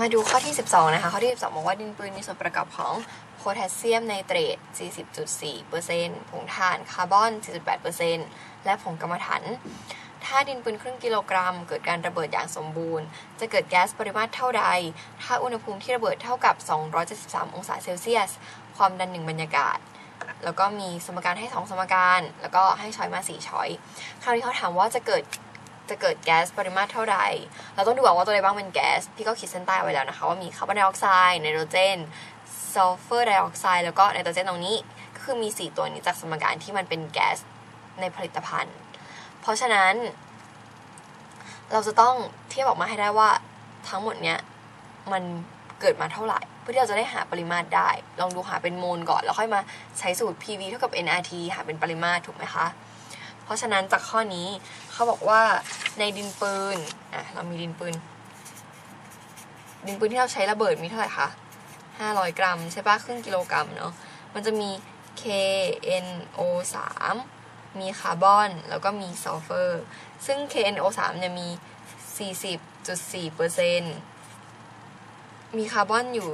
มาดูข้อที่ 12 นะคะ ข้อที่ 12 บอกว่าดินปืนมีส่วนประกอบของโพแทสเซียมไนเตรต 40.4%ผงถ่านคาร์บอน 48%และผงกรรมถัน ถ้าดินปืนครึ่งกิโลกรัม เกิดการระเบิดอย่างสมบูรณ์ จะเกิดแก๊สปริมาตรเท่าใด ถ้าอุณหภูมิที่ระเบิดเท่ากับ 273 องศาเซลเซียส ความดันหนึ่งบรรยากาศ แล้วก็มีสมการให้ 2 สมการ แล้วก็ให้ช้อยมา 4 ช้อย คราวนี้เขาถามว่าจะเกิด จะเกิดแก๊สปริมาตรเท่าใดเราต้องดูก่อนว่าตัวใดบ้างเป็นแก๊ส พี่ก็ขีดเส้นใต้ไว้แล้วนะคะ ว่ามีคาร์บอนไดออกไซด์ไนโตรเจนซัลเฟอร์ไดออกไซด์แล้วก็ไนโตรเจนตรงนี้ ก็คือมี 4 ตัวนี้จากสมการที่มันเป็นแก๊สในผลิตภัณฑ์ เพราะฉะนั้น เราจะต้องเทียบออกมาให้ได้ว่าทั้งหมดเนี้ยมันเกิดมาเท่าไหร่ เพื่อที่เราจะได้หาปริมาตรได้ ลองดูหาเป็นโมลก่อน แล้วค่อยมาใช้สูตร PV เท่ากับ nRT หาเป็นปริมาตรถูกไหมคะ เพราะฉะนั้นจากข้อนี้เขาบอกว่าในดินปืนอะเรามีดินปืน ดินปืนที่เราใช้ระเบิดมีเท่าไหร่คะ500 กรัมใช่ปะครึ่งกิโลกรัมเนาะมันจะมี KNO3 มีคาร์บอน แล้วก็มีซัลเฟอร์ ซึ่ง KNO3 เนี่ยมี 40.4%มีคาร์บอนอยู่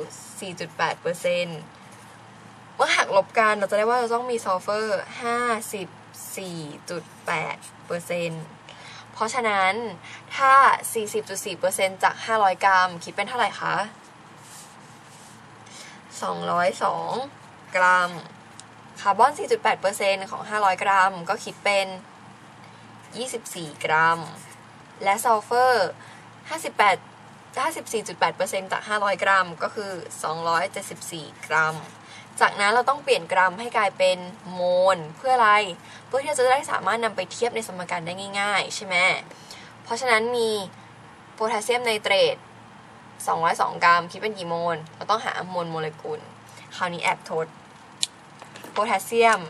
4.8%เมื่อหักลบกันเราจะได้ว่าเราต้องมีซัลเฟอร์ 54.8%เพราะฉะนั้นถ้า 40.4%จาก 500 กรัม คิดเป็นเท่าไหร่คะ202 กรัม คาร์บอน 4.8%ของ 500 กรัม ก็คิดเป็น 24 กรัม และซัลเฟอร์ 58 54.8%จาก 500 กรัม ก็คือ 274 กรัม จากนั้นเราต้องเปลี่ยนกรัมให้กลายเป็นโมลเพื่ออะไร เพื่อที่เราจะได้สามารถนำไปเทียบในสมการได้ง่าย ๆ ใช่ไหมเพราะฉะนั้นมีโพแทสเซียมไนเตรต202 กรัม คิดเป็นกี่โมล เราต้องหามวลโมเลกุล คราวนี้แอบทด โพแทสเซียม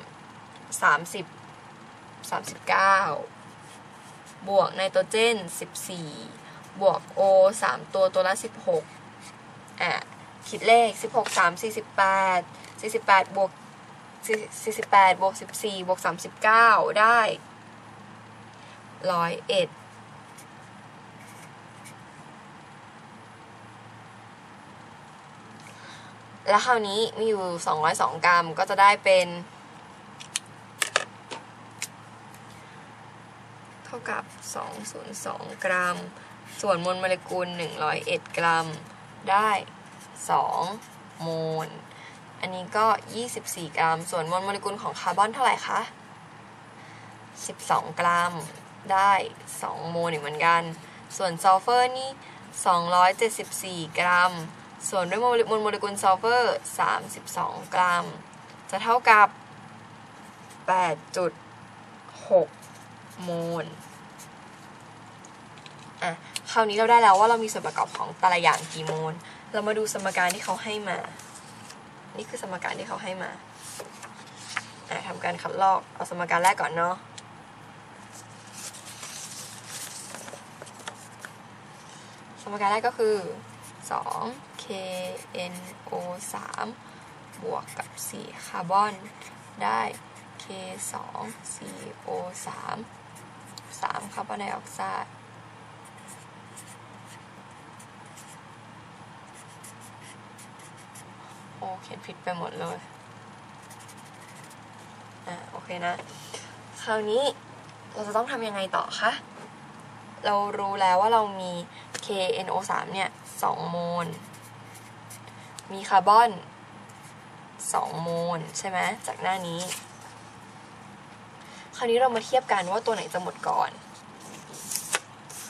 30 39 บวกไนโตรเจน 14 บวก O 3 ตัวตัวละ 16 อะ คิดเลข 16 3 48 48บวก48บวก14บวก39 ได้ 101แล้วคราวนี้มีอยู่ 202 กรัมก็จะได้เป็น เท่ากับ 202 กรัม ส่วนมวลโมเลกุล 101 กรัม ได้ 2 โมล อันนี้ก็ 24 กรัม ส่วนมวลโมเลกุลของคาร์บอนเท่าไหร่คะ 12 กรัม ได้ 2 โมลอีกเหมือนกัน ส่วนซัลเฟอร์นี่ 274 กรัม ส่วนด้วยโมเลกุลโมเลกุลซัลเฟอร์ 32 กรัม จะเท่ากับ 8.6 โมล อะ คราวนี้เราได้แล้วว่าเรามีส่วนประกอบของแต่ละอย่างกี่โมล เรามาดูสมการที่เขาให้มา นี่คือสมการที่เขาให้มาทำการคัดลอกเอาสมการแรกก่อนเนาะสมการแรกก็คือ 2 KNO 3บวกกับ 4 คาร์บอนได้ K 2 CO 3 3คาร์บอนไดออกไซด์ โอ้ เขียนผิดไปหมดเลย อะโอเคนะ คราวนี้เราจะต้องทำยังไงต่อคะ เรารู้แล้วว่าเรามี KNO3 เนี่ย2โมล มีคาร์บอน2โมลใช่ไหมจากหน้านี้ คราวนี้เรามาเทียบกันว่าตัวไหนจะหมดก่อน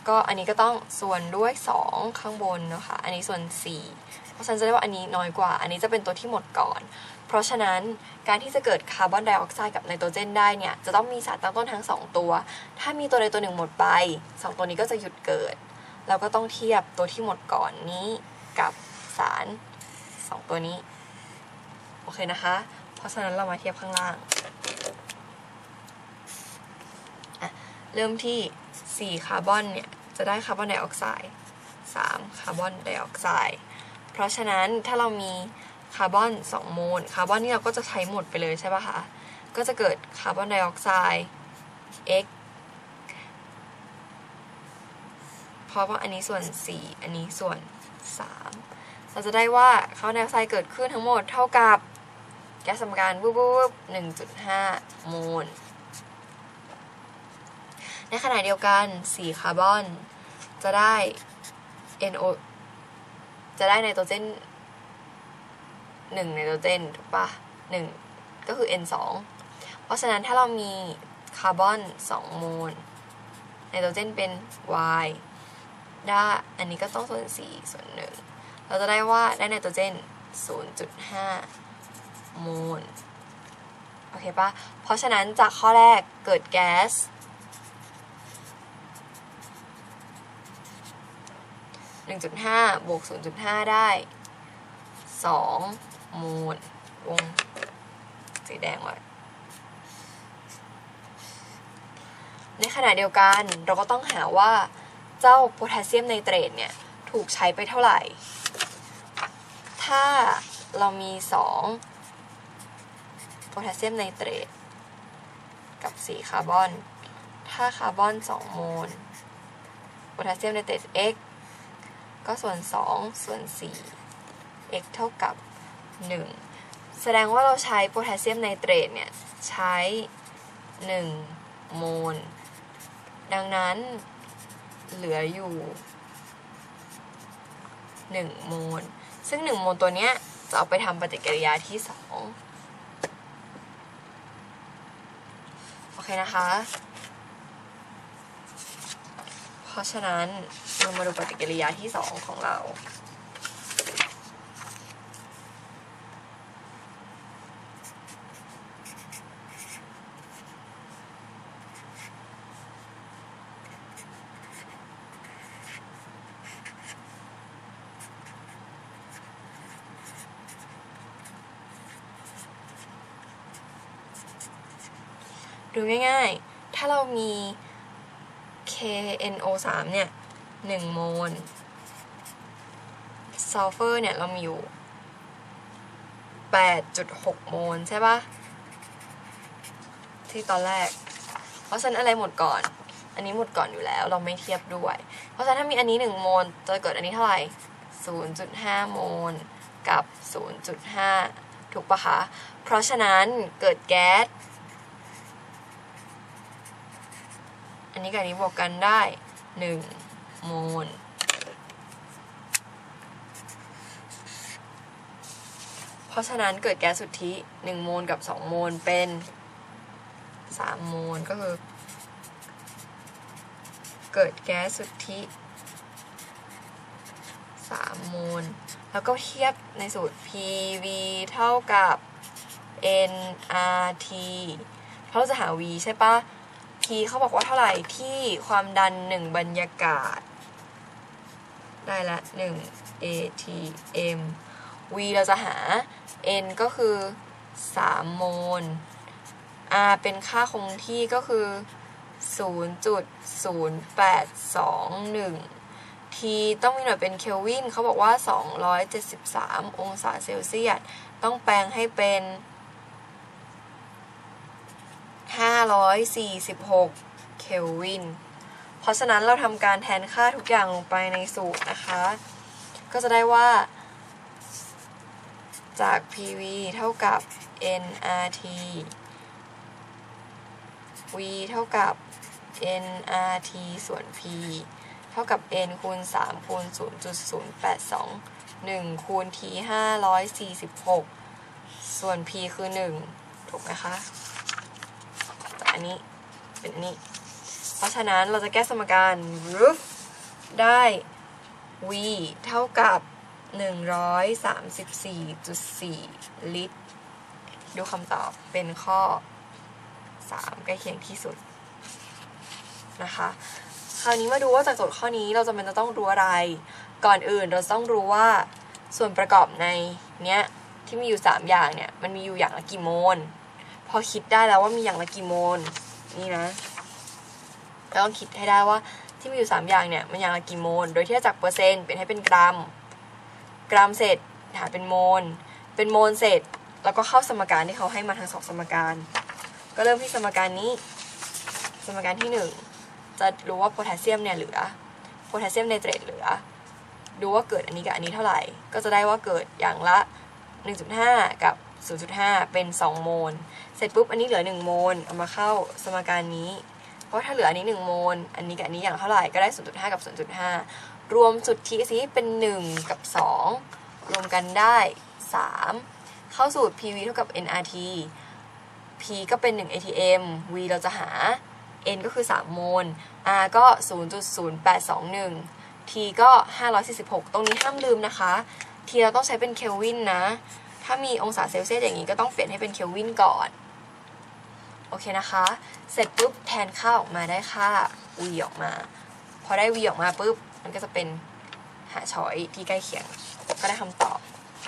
ก็อันนี้ก็ต้องส่วนด้วย 2 ข้างบนนะคะ อันนี้ส่วน 4 ราะฉะนั้นจะได้ว่าอันนี้น้อยกว่า อันนี้จะเป็นตัวที่หมดก่อน เพราะฉะนั้นการที่จะเกิดคาร์บอนไดออกไซด์กับไนโตรเจนได้เนี่ยจะต้องมีสารตั้งต้นทั้ง 2 ตัว ถ้ามีตัวใดตัวหนึ่งหมดไป 2 ตัวนี้ก็จะหยุดเกิด เราก็ต้องเทียบตัวที่หมดก่อนนี้กับสาร 2 ตัวนี้ โอเคนะคะ เพราะฉะนั้นเรามาเทียบข้างล่าง เริ่มที่ 4 คาร์บอนเนี่ยจะได้คาร์บอนไดออกไซด์3คาร์บอนไดออกไซด์ เพราะฉะนั้นถ้าเรามีคาร์บอน2โมล คาร์บอนนี่เราก็จะใช้หมดไปเลยใช่ป่ะคะ ก็จะเกิดคาร์บอนไดออกไซด์ x เพราะว่าอันนี้ส่วน 4 อันนี้ส่วน 3 เราจะได้ว่าคาร์บอนไดออกไซด์เกิดขึ้นทั้งหมดเท่ากับแก๊สสมการวุบวุบ1.5โมล ในขณะเดียวกัน 4 คาร์บอน จะได้ NO จะได้ไนโตรเจน1ไนโตรเจนถูกปะ1ก็คือ N 2เพราะฉะนั้นถ้าเรามีคาร์บอน2โมลไนโตรเจนเป็น Y ได้อันนี้ก็ต้องส่วน 4 ส่วน 1 เราจะได้ว่าได้ไนโตรเจน 0.5 โมล โอเคปะเพราะฉะนั้นจากข้อแรกเกิดแก๊ส 1.5 บวก 0.5 ได้2โมลวงสีแดงไว้ในขณะเดียวกันเราก็ต้องหาว่าเจ้าโพแทสเซียมไนเตรตเนี่ย ถูกใช้ไปเท่าไหร่ ถ้าเรามี 2 โพแทสเซียมไนเตรตกับ 4 คาร์บอน ถ้าคาร์บอน 2 โมล โพแทสเซียมไนเตรต x ก็ส่วน 2 ส่วน 4 x เท่ากับ 1 แสดงว่าเราใช้โพแทสเซียมไนเตรตเนี่ยใช้ 1 โมล ดังนั้นเหลืออยู่ 1 โมล ซึ่ง 1 โมลตัวเนี้ยจะเอาไปทำปฏิกิริยาที่ 2 โอเคนะคะ ราะฉะนั้นเรามาดูปฏิกิริยาที่2ของเรา ดูง่ายๆ ถ้าเรามี KNO3 เนี่ย1โมลซัลเฟอร์เนี่ยเรามีอยู่ 8.6 โมลใช่ปะที่ตอนแรก เพราะฉะนั้นอะไรหมดก่อน อันนี้หมดก่อนอยู่แล้ว เราไม่เทียบด้วย เพราะฉะนั้นถ้ามีอันนี้ 1 โมลจะเกิดอันนี้เท่าไหร่ 0.5 โมลกับ 0.5 ถูกปะคะ เพราะฉะนั้นเกิดแก๊ส อันนี้กับอันนี้บวกกันได้1โมลเพราะฉะนั้นเกิดแก๊สสุทธิ1โมลกับ 2 โมลเป็น3โมลก็คือ เกิดแก๊สสุทธิ3โมล แล้วก็เทียบในสูตร PV เท่ากับ nRT เพราะเราจะหา V ใช่ปะ P เขาบอกว่าเท่าไหร่ที่ความดัน1บรรยากาศ ได้ละ1 atm V เราจะหา N ก็คือ 3 โมล R เป็นค่าคงที่ก็คือ 0.0821 T ต้องมีหน่วยเป็นเคลวินเขาบอกว่า 273 องศาเซลเซียส ต้องแปลงให้เป็น 546 เคลวิน เพราะฉะนั้นเราทำการแทนค่าทุกอย่างลงไปในสูตรนะคะ ก็จะได้ว่าจาก PV เท่ากับ nRT V เท่ากับ nRT ส่วน P เท่ากับ n คูณ 3 คูณ 0.082 1 คูณ t 546 ส่วน p คือ 1 ถูกไหมคะ อันนี้เป็นอันนี้ เพราะฉะนั้นเราจะแก้สมการ roof ได้ v เท่ากับ 134.4 ลิตร ดูคำตอบเป็นข้อ 3 ใกล้เคียงที่สุดนะคะ คราวนี้มาดูว่าจากโจทย์ข้อนี้เราจะเป็นจะต้องรู้อะไร ก่อนอื่นเราต้องรู้ว่าส่วนประกอบในเนี้ยที่มีอยู่ 3 อย่างเนี่ย มันมีอยู่อย่างละกี่โมล พอคิดได้แล้วว่ามีอย่างละกี่โมลนี่นะเราต้องคิดให้ได้ว่าที่มีอยู่ 3 อย่างเนี่ยมันอย่างละกี่โมล โดยที่จะจากเปอร์เซ็นต์เป็นให้เป็นกรัม กรัมเสร็จหาเป็นโมล เป็นโมลเสร็จ แล้วก็เข้าสมการที่เขาให้มาทั้งสองสมการ ก็เริ่มที่สมการนี้ สมการที่ 1 จะรู้ว่าโพแทสเซียมเนี่ยเหลือ โพแทสเซียมไนเตรตเหลือ ดูว่าเกิดอันนี้กับอันนี้เท่าไหร่ ก็จะได้ว่าเกิดอย่างละ 1.5 กับ 0.5 เป็น 2 โมล เสร็จปุ๊บอันนี้เหลือ 1 โมล เอามาเข้าสมการนี้ เพราะถ้าเหลืออันนี้ 1 โมล อันนี้กับอันนี้อย่างเท่าไหร่ก็ได้ 0.5 กับ 0.5 รวมสุทธิสิเป็น 1 กับ 2 รวมกันได้ 3 เข้าสูตร PV เท่ากับ nRT P ก็เป็น 1 ATM V เราจะหา N ก็คือ 3 โมล R ก็ 0.0821 T ก็ 546 ตรงนี้ห้ามลืมนะคะ T เราต้องใช้เป็นเคลวินนะ ถ้ามีองศาเซลเซียสอย่างนี้ก็ต้องเปลี่ยนให้เป็นเคลวินก่อน โอเคนะคะ เสร็จปุ๊บแทนค่าออกมาได้ค่า V ออกมา พอได้ V ออกมาปุ๊บ มันก็จะเป็นหาช้อยที่ใกล้เคียง ก็ได้คำตอบ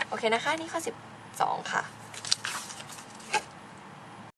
โอเคนะคะ นี่ข้อ 12 ค่ะ